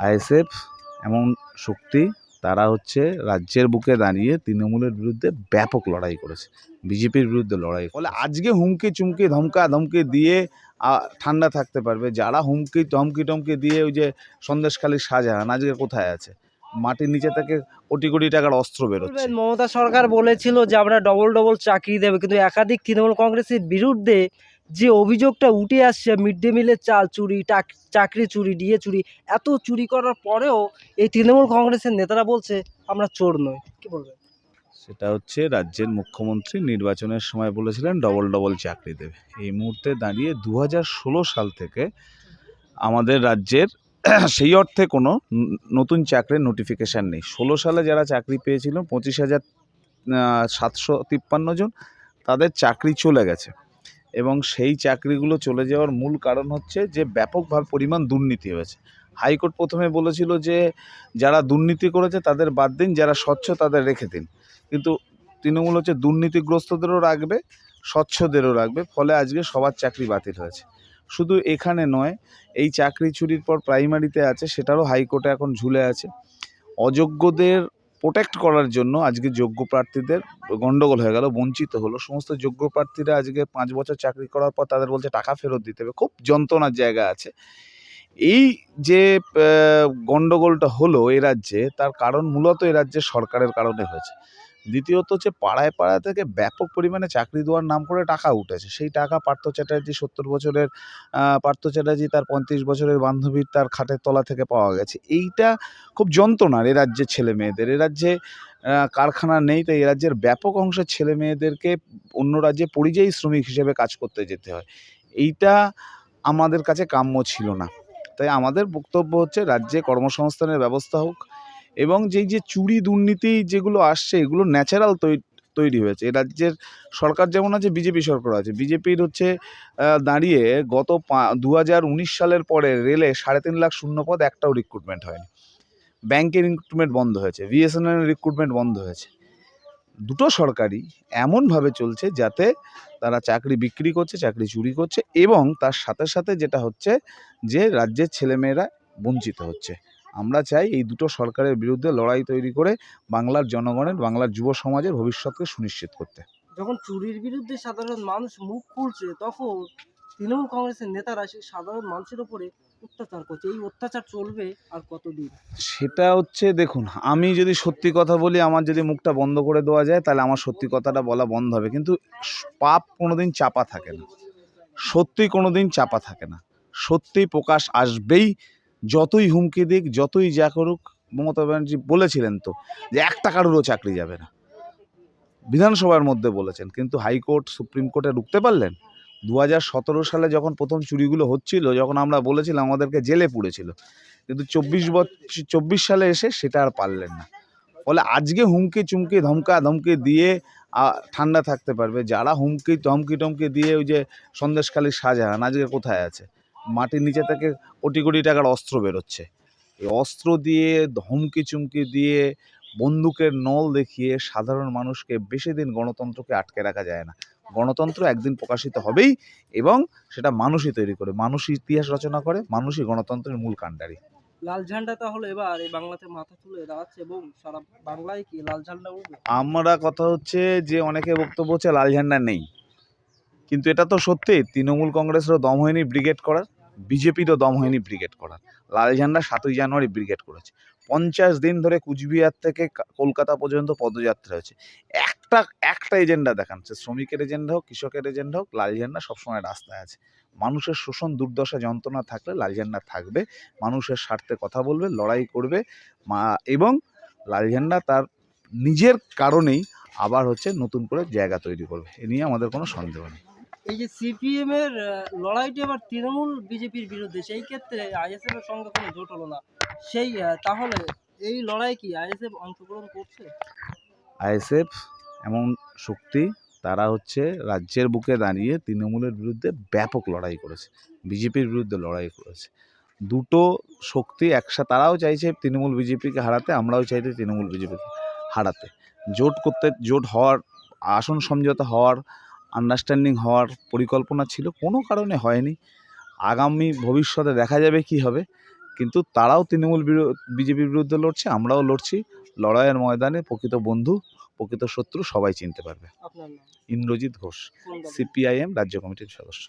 ISF এমন শক্তি তারা হচ্ছে রাজ্যের বুকে দাঁড়িয়ে তৃণমূলের বিরুদ্ধে ব্যাপক লড়াই করেছে বিজেপির বিরুদ্ধে লড়াই ফলে আজকে হুমকি চুমকি ধমকা ধমকি দিয়ে ঠান্ডা থাকতে পারবে। যারা হুমকি ধমকি টমকি দিয়ে ওই যে সন্দেশখালী শাহজাহান আজকে কোথায় আছে? মাটির নিচে থেকে কোটি কোটি টাকার অস্ত্র বেরোচ্ছে। মমতা সরকার বলেছিল যে আমরা ডবল ডবল চাকরি দেবে। কিন্তু একাধিক তৃণমূল কংগ্রেসের বিরুদ্ধে যে অভিযোগটা উঠে আসছে, মিড ডে মিলের চাল চুরি চাকরি চুরি, ডিএ চুরি, এত চুরি করার পরেও এই তৃণমূল কংগ্রেসের নেতারা বলছে, আমরা চোর নই। কি বলবেন? সেটা হচ্ছে রাজ্যের মুখ্যমন্ত্রী নির্বাচনের সময় বলেছিলেন, ডবল ডবল চাকরি দেবে। এই মুহূর্তে দাঁড়িয়ে দু সাল থেকে আমাদের রাজ্যের সেই অর্থে কোনো নতুন চাকরির নোটিফিকেশান নেই। ষোলো সালে যারা চাকরি পেয়েছিল, পঁচিশ হাজার সাতশো তিপ্পান্ন জন, তাদের চাকরি চলে গেছে। এবং সেই চাকরিগুলো চলে যাওয়ার মূল কারণ হচ্ছে যে ব্যাপকভাবে পরিমাণ দুর্নীতি হয়েছে। হাইকোর্ট প্রথমে বলেছিল যে যারা দুর্নীতি করেছে তাদের বাদ দিন, যারা স্বচ্ছ তাদের রেখে দিন। কিন্তু তৃণমূল হচ্ছে দুর্নীতিগ্রস্তদেরও রাখবে, স্বচ্ছদেরও রাখবে, ফলে আজকে সবার চাকরি বাতিল হয়েছে। শুধু এখানে নয়, এই চাকরি চুরির পর প্রাইমারিতে আছে, সেটারও হাইকোর্টে এখন ঝুলে আছে। অযোগ্যদের প্রোটেক্ট করার জন্য আজকে যোগ্য প্রার্থীদের গণ্ডগোল হয়ে গেল, বঞ্চিত হলো। সমস্ত যোগ্য প্রার্থীরা আজকে পাঁচ বছর চাকরি করার পর তাদের বলছে টাকা ফেরত দিতে হবে। খুব যন্ত্রণার জায়গা আছে। এই যে গণ্ডগোলটা হলো এ রাজ্যে, তার কারণ মূলত এ রাজ্যে সরকারের কারণে হয়েছে। দ্বিতীয়ত হচ্ছে পাড়ায় পাড়া থেকে ব্যাপক পরিমাণে চাকরি দেওয়ার নাম করে টাকা উঠেছে। সেই টাকা পার্থ চ্যাটার্জি সত্তর বছরের পার্থ চ্যাটার্জি তার পঁয়ত্রিশ বছরের বান্ধবীর তার খাটের তলা থেকে পাওয়া গেছে। এইটা খুব যন্ত্রণার এ রাজ্যের ছেলে মেয়েদের। এ রাজ্যে কারখানা নেই, তাই এ রাজ্যের ব্যাপক অংশের ছেলে মেয়েদেরকে অন্য রাজ্যে পরিযায়ী শ্রমিক হিসেবে কাজ করতে যেতে হয়। এইটা আমাদের কাছে কাম্য ছিল না। তাই আমাদের বক্তব্য হচ্ছে, রাজ্যে কর্মসংস্থানের ব্যবস্থা হোক এবং যেই যে চুরি দুর্নীতি যেগুলো আসছে, এগুলো ন্যাচারাল তৈরি হয়েছে। এ রাজ্যের সরকার যেমন আছে, বিজেপি সরকার আছে। বিজেপির হচ্ছে দাঁড়িয়ে গত দু হাজার উনিশ সালের পরে রেলে সাড়ে তিন লাখ শূন্য পদ একটাও রিক্রুটমেন্ট হয়নি। ব্যাংকের রিক্রুটমেন্ট বন্ধ হয়েছে বিএসএনএল রিক্রুটমেন্ট বন্ধ হয়েছে। দুটো সরকারই এমনভাবে চলছে যাতে তারা চাকরি বিক্রি করছে, চাকরি চুরি করছে এবং তার সাথে সাথে যেটা হচ্ছে যে রাজ্যের ছেলেমেয়েরা বঞ্চিত হচ্ছে। আমরা চাই এই দুটো সরকারের বিরুদ্ধে লড়াই তৈরি করে বাংলার জনগণের বাংলার যুব সমাজের ভবিষ্যৎকে সুনিশ্চিত করতে। যখন চুরির বিরুদ্ধে সাধারণ মানুষ মুখ খুলছে তখন তৃণমূল কংগ্রেসের নেতারা সেই সাধারণ মানুষের উপরে অত্যাচার করছে। এই অত্যাচার চলবে আর কতদিন? সেটা হচ্ছে দেখুন আমি যদি সত্যি কথা বলি আমার যদি মুখটা বন্ধ করে দেওয়া যায় তাহলে আমার সত্যি কথাটা বলা বন্ধ হবে। কিন্তু পাপ কোনোদিন চাপা থাকে না। সত্যি কোনোদিন চাপা থাকে না। সত্যি প্রকাশ আসবেই যতই হুমকি দিক, যতই যা করুক, মমতা ব্যানার্জি বলেছিলেন তো যে এক টাকারও চাকরি যাবে না। বিধানসভার মধ্যে বলেছেন, কিন্তু হাইকোর্ট, সুপ্রিম কোর্টে রুখতে পারলেন? দু হাজার সতেরো সালে যখন প্রথম চুরিগুলো হচ্ছিল, যখন আমরা বলেছিলাম আমাদেরকে জেলে পুড়েছিল, কিন্তু চব্বিশ বছর চব্বিশ সালে এসে সেটা আর পারলেন না। ফলে আজকে হুমকি চুমকি, ধমকা ধমকি দিয়ে ঠান্ডা থাকতে পারবে। যারা হুমকি, ধমকি টমকি দিয়ে ওই যে সন্দেশখালী শাহজাহান, আজকে কোথায় আছে? মাটির নিচে থেকে কোটি কোটি টাকার অস্ত্র বেরোচ্ছে। এই অস্ত্র দিয়ে ধমকি চুমকি দিয়ে বন্দুকের নল দেখিয়ে সাধারণ মানুষকে বেশি দিন গণতন্ত্রকে আটকে রাখা যায় না। গণতন্ত্র একদিন প্রকাশিত হবেই এবং সেটা মানুষই তৈরি করে মানুষই ইতিহাস রচনা করে মানুষই গণতন্ত্রের মূল কাণ্ডারি। লাল ঝান্ডা তাহলে এবার এই বাংলাতে মাথা তুলে দাঁড়াচ্ছে এবং সারা বাংলায় কি লাল ঝান্ডা উঠবে আমরা কথা হচ্ছে যে অনেকে বক্তব্য হচ্ছে লাল ঝান্ডা নেই। কিন্তু এটা তো সত্যি তৃণমূল কংগ্রেসেরও দম হয়নি ব্রিগেড করার। বিজেপিরও দম হয়নি ব্রিগেড করার। লাল ঝান্ডা সাতই জানুয়ারি ব্রিগেড করেছে। পঞ্চাশ দিন ধরে কুচবিহার থেকে কলকাতা পর্যন্ত পদযাত্রা হয়েছে। একটা একটা এজেন্ডা দেখান। সে শ্রমিকের এজেন্ডা হোক, কৃষকের এজেন্ডা হোক, লাল ঝান্ডা সবসময় রাস্তায় আছে। মানুষের শোষণ, দুর্দশা, যন্ত্রণা থাকলে লাল ঝান্ডা থাকবে। মানুষের স্বার্থে কথা বলবে, লড়াই করবে। মা, এবং লাল ঝান্ডা তার নিজের কারণেই আবার হচ্ছে নতুন করে জায়গা তৈরি করবে। এ নিয়ে আমাদের কোনো সন্দেহ নেই। এই যে সিপিএম এর লড়াইটি এবার তৃণমূল বিজেপির বিরুদ্ধে, সেই ক্ষেত্রে আইএসএফ এর সঙ্গে কোনো জোট হলো না। সেই তাহলে এই লড়াই কি আইএসএফ অংশগ্রহণ করছে? আইএসএফ এমন শক্তি, তারা হচ্ছে রাজ্যের বুকে দাঁড়িয়ে তৃণমূলের বিরুদ্ধে ব্যাপক লড়াই করেছে, বিজেপির বিরুদ্ধে লড়াই করেছে। দুটো শক্তি একসাথে, তারাও চাইছে তৃণমূল বিজেপিকে হারাতে, আমরাও চাইছি তৃণমূল বিজেপিকে হারাতে। জোট করতে, জোট হওয়ার, আসন সমঝোতা হওয়ার আন্ডারস্ট্যান্ডিং হওয়ার পরিকল্পনা ছিল কোনো কারণে হয়নি। আগামী ভবিষ্যতে দেখা যাবে কি হবে কিন্তু তারাও তৃণমূল বিজেপির বিরুদ্ধে লড়ছে আমরাও লড়ছি। লড়াইয়ের ময়দানে প্রকৃত বন্ধু প্রকৃত শত্রু সবাই চিনতে পারবে। ইন্দ্রজিৎ ঘোষ সিপিআইএম রাজ্য কমিটির সদস্য।